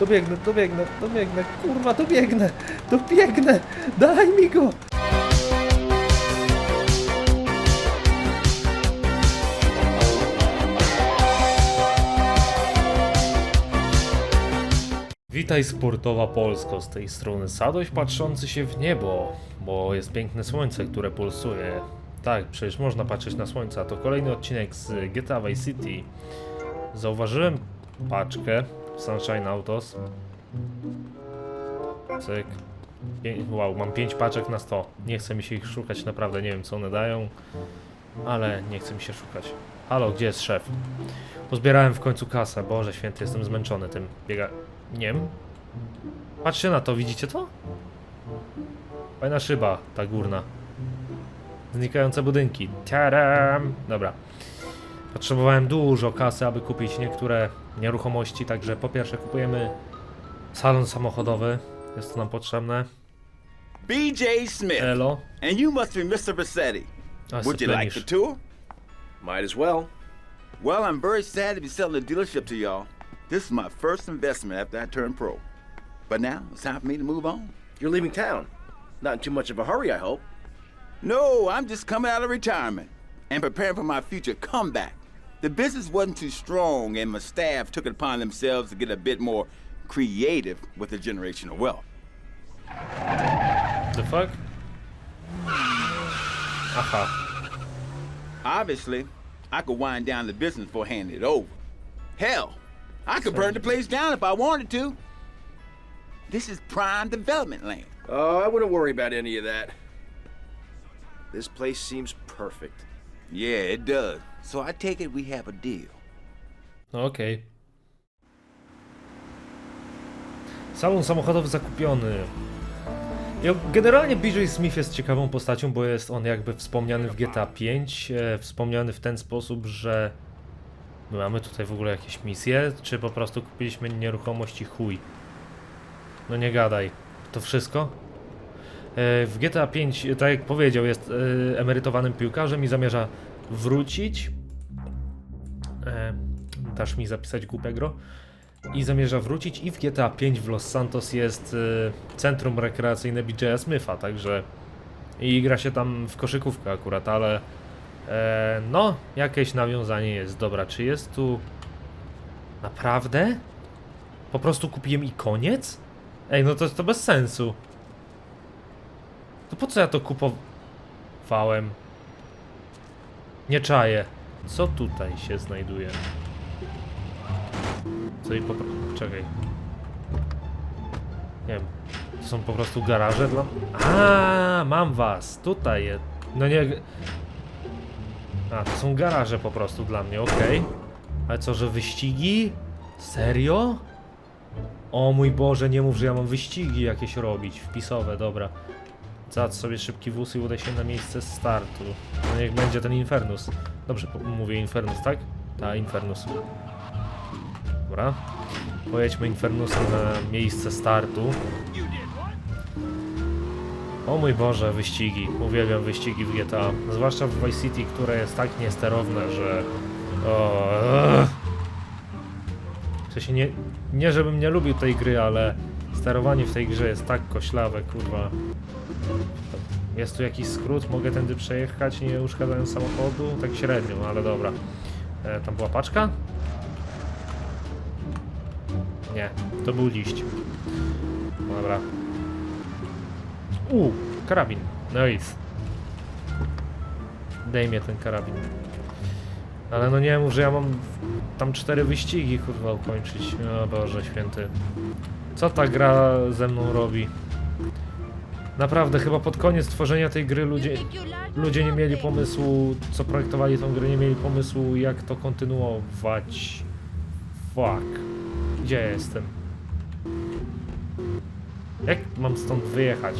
Dobiegnę, dobiegnę, dobiegnę, kurwa, dobiegnę, dobiegnę, daj mi go! Witaj sportowa Polsko, z tej strony Sadoś patrzący się w niebo, bo jest piękne słońce, które pulsuje. Tak, przecież można patrzeć na słońce, to kolejny odcinek z GTA Vice City. Zauważyłem paczkę Sunshine Autos. Cyk. Wow, mam 5 paczek na 100. Nie chce mi się ich szukać, naprawdę nie wiem co one dają, ale nie chce mi się szukać. Halo, gdzie jest szef? Pozbierałem w końcu kasę, Boże święty, jestem zmęczony tym biega... Nie Patrzcie na to, widzicie to? Fajna szyba, ta górna. Znikające budynki. Tadam! Dobra. Potrzebowałem dużo kasy, aby kupić niektóre nieruchomości, także po pierwsze kupujemy salon samochodowy. Jest to nam potrzebne. BJ Smith. Elo. And you must be Mr. Vassetti. A, Would you like the tour? Might as well. Well, I'm very sad to be selling the dealership to y'all. This is my first investment after I turned pro. But now it's time for me to move on. You're leaving town. Not in too much of a hurry, I hope. No, I'm just coming out of retirement and preparing for my future comeback. The business wasn't too strong, and my staff took it upon themselves to get a bit more creative with the generational wealth. The fuck? Aha. Obviously, I could wind down the business before handing it over. Hell, I could burn the place down if I wanted to. This is prime development land. Oh, I wouldn't worry about any of that. This place seems perfect. Yeah, it does. So I take it we have a deal. No okej. Salon samochodowy zakupiony. Ja, generalnie BJ Smith jest ciekawą postacią, bo jest on jakby wspomniany w GTA 5. E, wspomniany w ten sposób, że my mamy tutaj w ogóle jakieś misje, czy po prostu kupiliśmy nieruchomości chuj. No nie gadaj. To wszystko? E, w GTA 5, tak jak powiedział, jest e, emerytowanym piłkarzem i zamierza wrócić. E, dasz mi zapisać głupegro. I zamierza wrócić i w GTA 5 w Los Santos jest e, centrum rekreacyjne BJ'a Smitha, także i gra się tam w koszykówkę akurat, ale e, no, jakieś nawiązanie jest. Dobra, czy jest tu naprawdę? Po prostu kupiłem i koniec? Ej, no to, to bez sensu. To po co ja to kupowałem? Nie czaję. Co tutaj się znajduje? Co i po Czekaj. Nie wiem. To są po prostu garaże dla... A, mam was. Tutaj jest. No nie... A, to są garaże po prostu dla mnie, okej. Ale co, że wyścigi? Serio? O mój Boże, nie mów, że ja mam wyścigi jakieś robić, wpisowe, dobra. Załatw sobie szybki wóz i udaj się na miejsce startu. No niech będzie ten Infernus. Dobrze mówię Infernus, tak? Ta, Infernus. Dobra. Pojedźmy Infernusem na miejsce startu. O mój Boże, wyścigi. Uwielbiam wyścigi w GTA. Zwłaszcza w Vice City, które jest tak niesterowne, że... O, w sensie nie, nie, żebym nie lubił tej gry, ale sterowanie w tej grze jest tak koślawe, kurwa. Jest tu jakiś skrót, mogę tędy przejechać, nie uszkadzając samochodu? Tak średnio, no ale dobra. E, tam była paczka? Nie, to był liść. Dobra. U, karabin. Nice. Daj mnie ten karabin. Ale no nie mów, że ja mam tam cztery wyścigi kurwa ukończyć. O Boże święty. Co ta gra ze mną robi? Naprawdę, chyba pod koniec tworzenia tej gry ludzie, ludzie nie mieli pomysłu, co projektowali tą grę, nie mieli pomysłu, jak to kontynuować. Fuck. Gdzie ja jestem? Jak mam stąd wyjechać?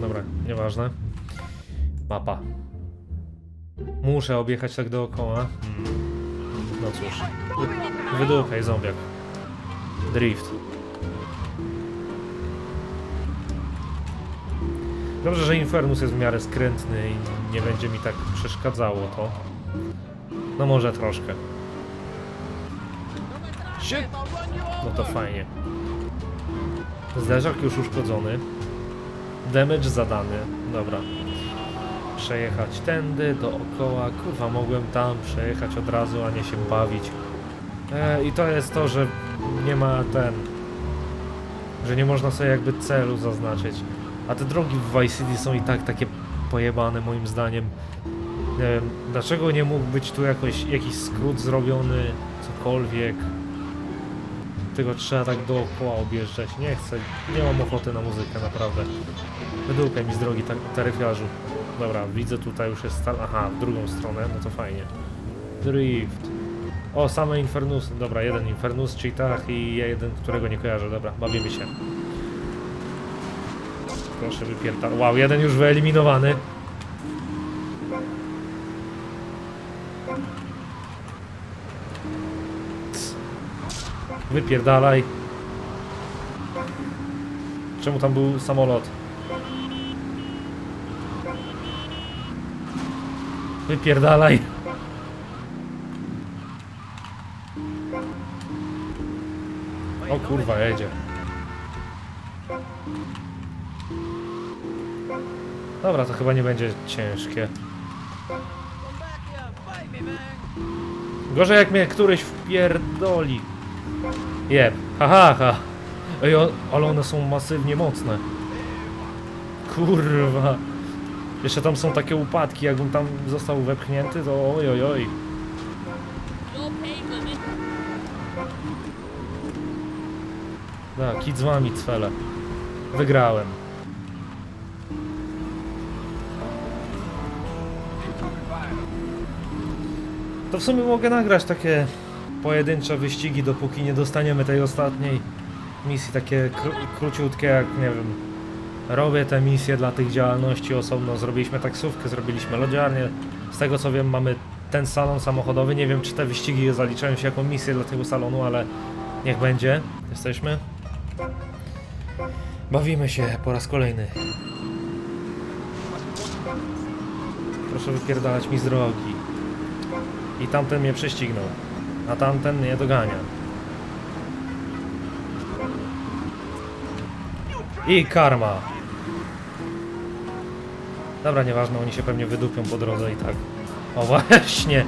Dobra, nieważne. Mapa. Muszę objechać tak dookoła. Hmm. No cóż. Wydupaj zombiak. Drift. Dobrze, że Infernus jest w miarę skrętny i nie będzie mi tak przeszkadzało to. No może troszkę. No to fajnie. Zderzak już uszkodzony. Damage zadany. Dobra. Przejechać tędy, dookoła. Kurwa, mogłem tam przejechać od razu, a nie się bawić. E, I to jest to, że nie ma ten... Że nie można sobie jakby celu zaznaczyć. A te drogi w Vice City są i tak takie pojebane moim zdaniem. Nie wiem, dlaczego nie mógł być tu jakoś, jakiś skrót zrobiony, cokolwiek. Tylko trzeba tak dookoła objeżdżać. Nie chcę, nie mam ochoty na muzykę, naprawdę. Wydłupaj mi z drogi tak, taryfiarzu. Dobra, widzę tutaj już jest stal... Aha, w drugą stronę, no to fajnie. Drift. O, same Infernusy. Dobra, jeden Infernus, cheatach i jeden, którego nie kojarzę. Dobra, bawimy się. Proszę wypierdal. Wow, jeden już wyeliminowany. Wypierdalaj. Czemu tam był samolot? Wypierdalaj. O kurwa, jedzie. Dobra, to chyba nie będzie ciężkie. Gorzej jak mnie któryś wpierdoli. Jeb, haha, ha. Ej, ale one są masywnie mocne. Kurwa. Jeszcze tam są takie upadki, jakbym tam został wepchnięty, to oj, oj, oj. Da, kit z wami, cwele. Wygrałem. To w sumie mogę nagrać takie pojedyncze wyścigi, dopóki nie dostaniemy tej ostatniej misji, takie kró króciutkie, jak nie wiem. Robię te misje dla tych działalności osobno. Zrobiliśmy taksówkę, zrobiliśmy lodziarnię. Z tego co wiem, mamy ten salon samochodowy. Nie wiem, czy te wyścigi zaliczają się jako misje dla tego salonu, ale niech będzie. Jesteśmy. Bawimy się po raz kolejny. Proszę wypierdalać mi z drogi. I tamten mnie prześcignął. A tamten mnie dogania. I karma. Dobra, nieważne, oni się pewnie wydupią po drodze i tak. O właśnie!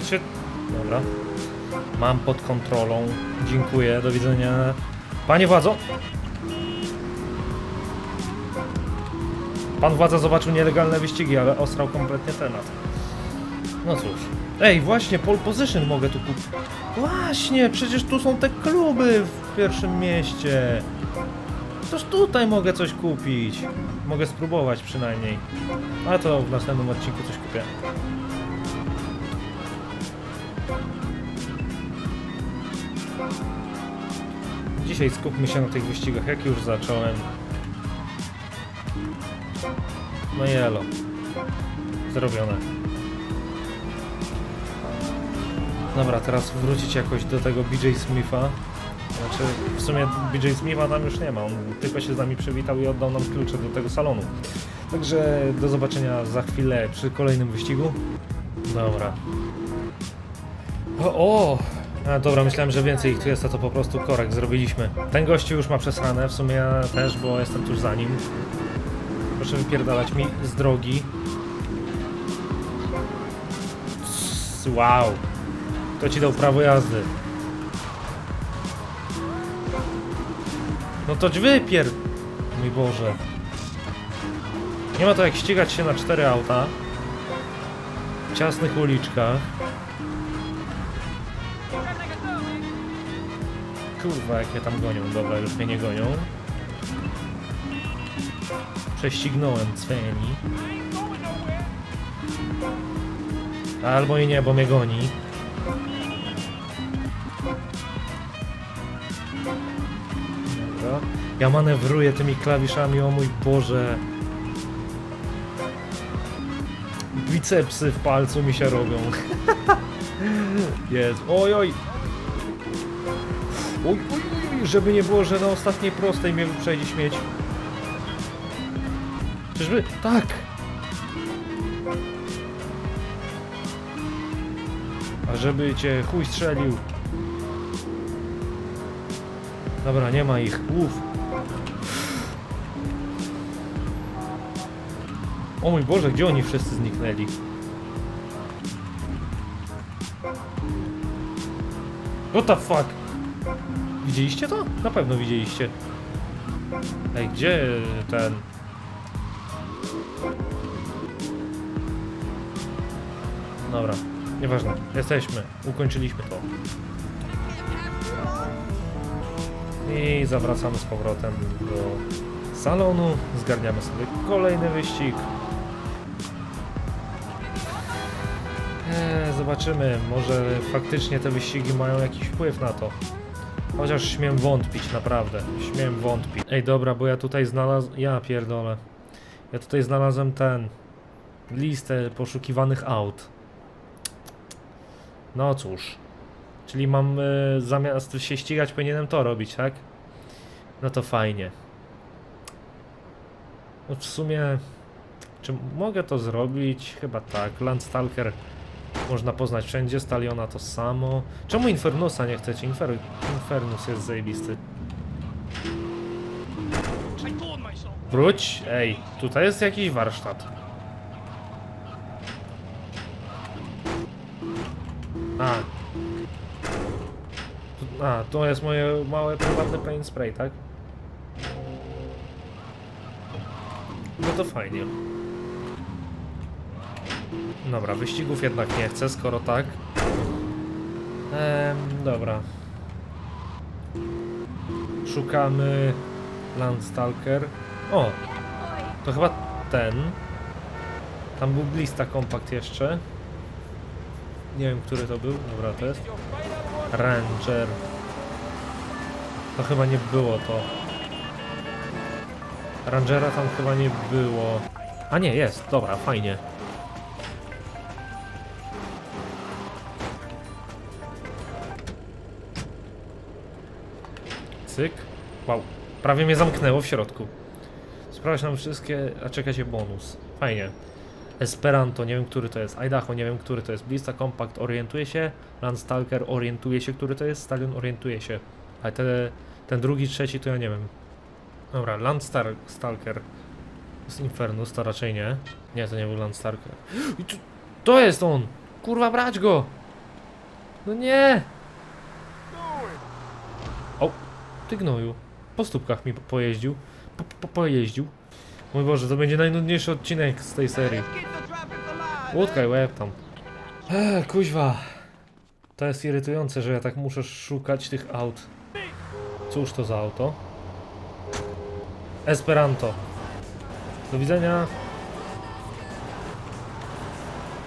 Siedź. Dobra. Mam pod kontrolą. Dziękuję, do widzenia. Panie władzo! Pan władza zobaczył nielegalne wyścigi, ale osrał kompletnie temat. No cóż. Ej, właśnie, pole position mogę tu kupić. Właśnie, przecież tu są te kluby w pierwszym mieście. Toż tutaj mogę coś kupić. Mogę spróbować przynajmniej. A to w następnym odcinku coś kupię. Dzisiaj skupmy się na tych wyścigach, jak już zacząłem. No jelo. Zrobione. Dobra, teraz wrócić jakoś do tego BJ Smitha. Znaczy, w sumie BJ Smitha tam już nie ma, on tylko się z nami przywitał i oddał nam klucze do tego salonu. Także do zobaczenia za chwilę przy kolejnym wyścigu. Dobra. O! o! A, dobra, myślałem, że więcej ich tu jest, a to po prostu korek zrobiliśmy. Ten gościu już ma przesrane, w sumie ja też, bo jestem tuż za nim. Proszę wypierdalać mi z drogi. Wow. Kto ci dał prawo jazdy? No to wypier... Mój Boże. Nie ma to jak ścigać się na cztery auta. W ciasnych uliczkach. Kurwa, jak tam gonią. Dobra, już mnie nie gonią. Prześcignąłem cweni. Albo i nie, bo mnie goni. Dobra. Ja manewruję tymi klawiszami, o mój Boże. Bicepsy w palcu mi się robią. Jest. Oj, oj. Oj, oj, I żeby nie było, że na ostatniej prostej mnie wyprzedzi śmieć. Czyżby? Tak! A żeby cię chuj strzelił. Dobra, nie ma ich. Uf. O mój Boże, gdzie oni wszyscy zniknęli? What the fuck? Widzieliście to? Na pewno widzieliście. Ej, gdzie ten... Dobra, nieważne. Jesteśmy. Ukończyliśmy to. I zawracamy z powrotem do salonu. Zgarniamy sobie kolejny wyścig. Eee, zobaczymy, może faktycznie te wyścigi mają jakiś wpływ na to. Chociaż śmiem wątpić, naprawdę. Śmiem wątpić. Ej, dobra, bo ja tutaj znalazłem... Ja pierdolę. Ja tutaj znalazłem ten... Listę poszukiwanych aut. No cóż. Czyli mam... Y, zamiast się ścigać, powinienem to robić, tak? No to fajnie. No w sumie... Czy mogę to zrobić? Chyba tak. Landstalker można poznać wszędzie, Staliona to samo. Czemu Infernusa nie chcecie? Infer Infernus jest zajebisty. Wróć! Ej, tutaj jest jakiś warsztat. A. A, to jest moje małe prywatne paint spray, tak? No to fajnie. Dobra, wyścigów jednak nie chcę, skoro tak. Ehm, dobra. Szukamy Landstalker. O! To chyba ten. Tam był Blista Compact jeszcze. Nie wiem, który to był. Dobra, to jest. Ranger. To chyba nie było to. Rangera tam chyba nie było. A nie, jest. Dobra, fajnie. Cyk. Wow. Prawie mnie zamknęło w środku. Sprawdź nam wszystkie, a czekajcie bonus. Fajnie. Esperanto, nie wiem który to jest. Idaho, nie wiem który to jest. Blista Compact orientuje się. Landstalker orientuje się, który to jest. Stallion orientuje się. Ale te, ten drugi, trzeci to ja nie wiem. Dobra, Landstalker. Jest Infernus, to raczej nie. Nie, to nie był Landstalker. To jest on! Kurwa, brać go! No nie! O, ty gnoju. Po stópkach mi po- pojeździł. Po, po, pojeździł. Mój Boże, to będzie najnudniejszy odcinek z tej serii. Łutkaj łeb tam. Eee, kuźwa. To jest irytujące, że ja tak muszę szukać tych aut. Cóż to za auto? Esperanto. Do widzenia.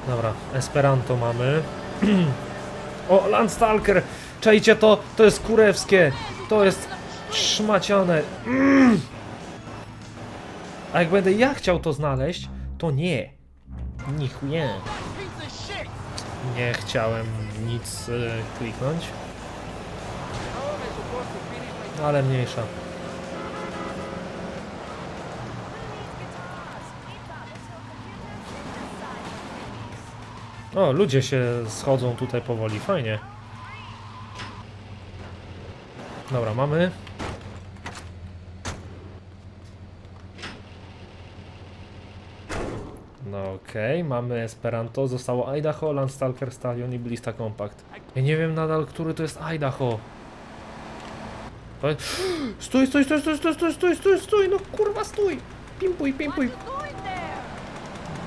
Dobra, Esperanto mamy. o, Landstalker! Czajcie to, to jest kurewskie. To jest szmaciane. Mm. A jak będę ja chciał to znaleźć, to nie. Nich nie. Nie chciałem nic y, kliknąć. Ale mniejsza. O, ludzie się schodzą tutaj powoli, fajnie. Dobra, mamy. No okej, mamy Esperanto, zostało Idaho, Landstalker, Stallion i Blista Compact. Ja nie wiem nadal, który to jest Idaho. Stój, stój, stój, stój, stój, stój, stój, stój, stój, no kurwa stój! Pimpuj, pimpuj!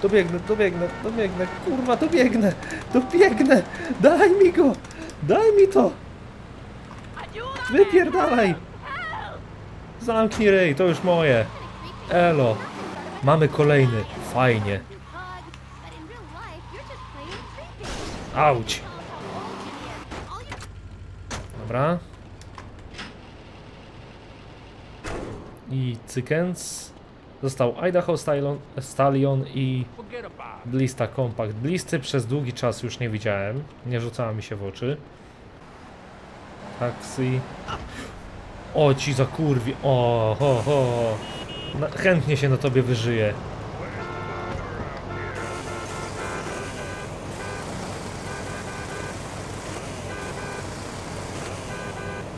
Dobiegnę, dobiegnę, dobiegnę, kurwa, dobiegnę, dobiegnę! Daj mi go! Daj mi to! Wypierdalaj! Zamknij rej, to już moje. Elo. Mamy kolejny. Fajnie. Auć. Dobra. I Cykens. Został Idaho Stallion, Stallion i Blista Compact. Blisty przez długi czas już nie widziałem. Nie rzucała mi się w oczy. Taxi. O, ci za kurwi. O, ho, ho. Na, chętnie się na tobie wyżyje.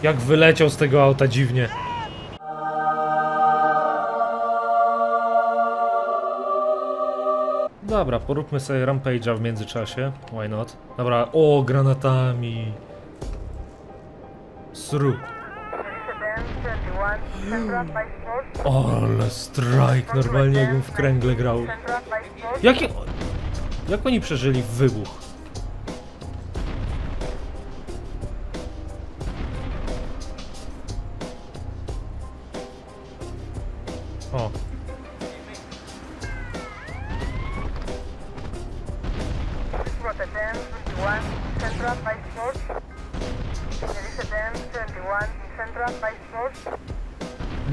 Jak wyleciał z tego auta dziwnie. Dobra, poróbmy sobie Rampage'a w międzyczasie. Why not? Dobra, o, granatami. Sru. Ale strike, normalnie jakbym w kręgle grał. Jakie... Jak oni przeżyli wybuch?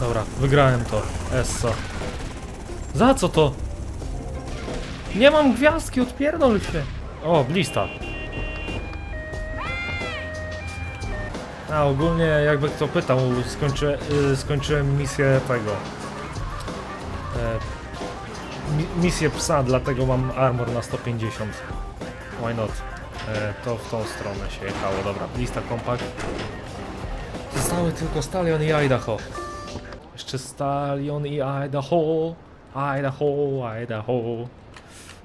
Dobra, wygrałem to. Essa. Za co to? Nie mam gwiazdki, odpierdol się. O, blista. A ogólnie, jakby kto pytał, skończy, y, skończyłem misję tego. E, mi, misję psa, dlatego mam armor na 150. Why not? E, to w tą stronę się jechało. Dobra, lista kompakt. Zostały tylko Stalion i Idaho. Jeszcze Stalion i Idaho. Idaho, Idaho.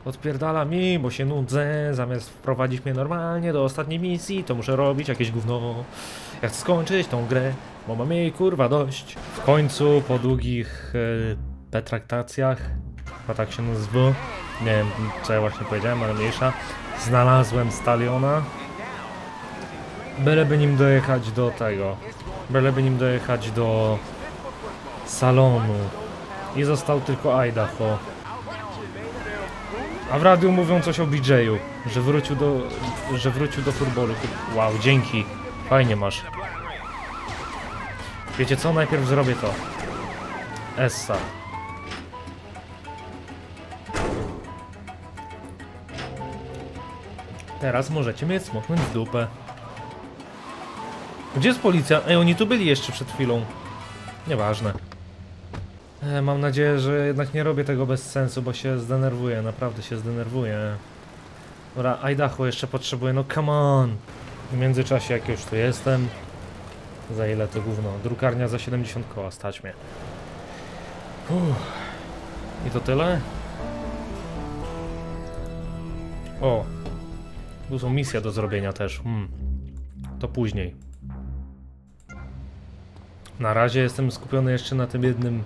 Odpierdala mi, bo się nudzę. Zamiast wprowadzić mnie normalnie do ostatniej misji, to muszę robić jakieś gówno. Ja chcę skończyć tą grę, bo mam jej kurwa dość. W końcu, po długich e, petraktacjach, chyba tak się nazywa, nie wiem co ja właśnie powiedziałem, ale mniejsza, znalazłem Staliona. Byleby nim dojechać do tego. Byleby nim dojechać do salonu. I został tylko Idaho. A w radiu mówią coś o BJ-u, że wrócił do, że wrócił do futbolu. Wow, dzięki. Fajnie masz. Wiecie co? Najpierw zrobię to. Essa. Teraz możecie mnie smoknąć w dupę. Gdzie jest policja? Ej, oni tu byli jeszcze przed chwilą. Nieważne. E, mam nadzieję, że jednak nie robię tego bez sensu, bo się zdenerwuję, naprawdę się zdenerwuję. Dobra, Idaho jeszcze potrzebuję, no come on! W międzyczasie, jak już tu jestem, za ile to gówno? Drukarnia za 70 koła, stać mnie. Uff. I to tyle? O! Tu są misje do zrobienia też. Hmm. To później. Na razie jestem skupiony jeszcze na tym jednym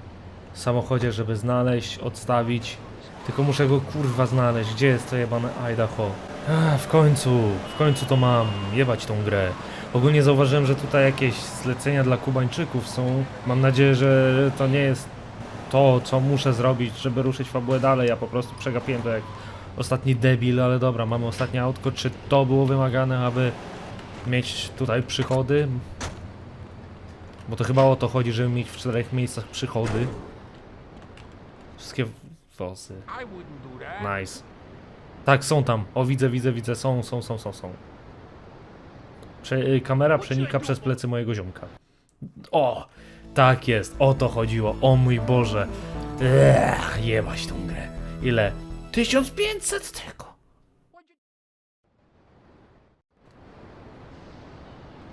samochodzie, żeby znaleźć, odstawić. Tylko muszę go kurwa znaleźć. Gdzie jest to jebane Idaho? A, w końcu, w końcu to mam. Jebać tą grę. Ogólnie zauważyłem, że tutaj jakieś zlecenia dla Kubańczyków są. Mam nadzieję, że to nie jest to, co muszę zrobić, żeby ruszyć fabułę dalej. Ja po prostu przegapiłem to jak ostatni debil, ale dobra, mamy ostatnie autko. Czy to było wymagane, aby mieć tutaj przychody? Bo to chyba o to chodzi, żeby mieć w czterech miejscach przychody. Wszystkie wozy. Nice. Tak, są tam. O, widzę, widzę, widzę. Są, są, są, są, są. Prze y, kamera przenika przez plecy mojego ziomka. O! Tak jest, o to chodziło. O mój Boże. Ech, jebać tą grę. Ile? 1500 tylko.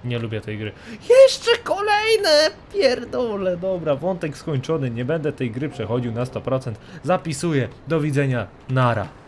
Nie lubię tej gry. Jeszcze kolejne! Pierdole, dobra, wątek skończony. Nie będę tej gry przechodził na 100%. Zapisuję. Do widzenia. Nara.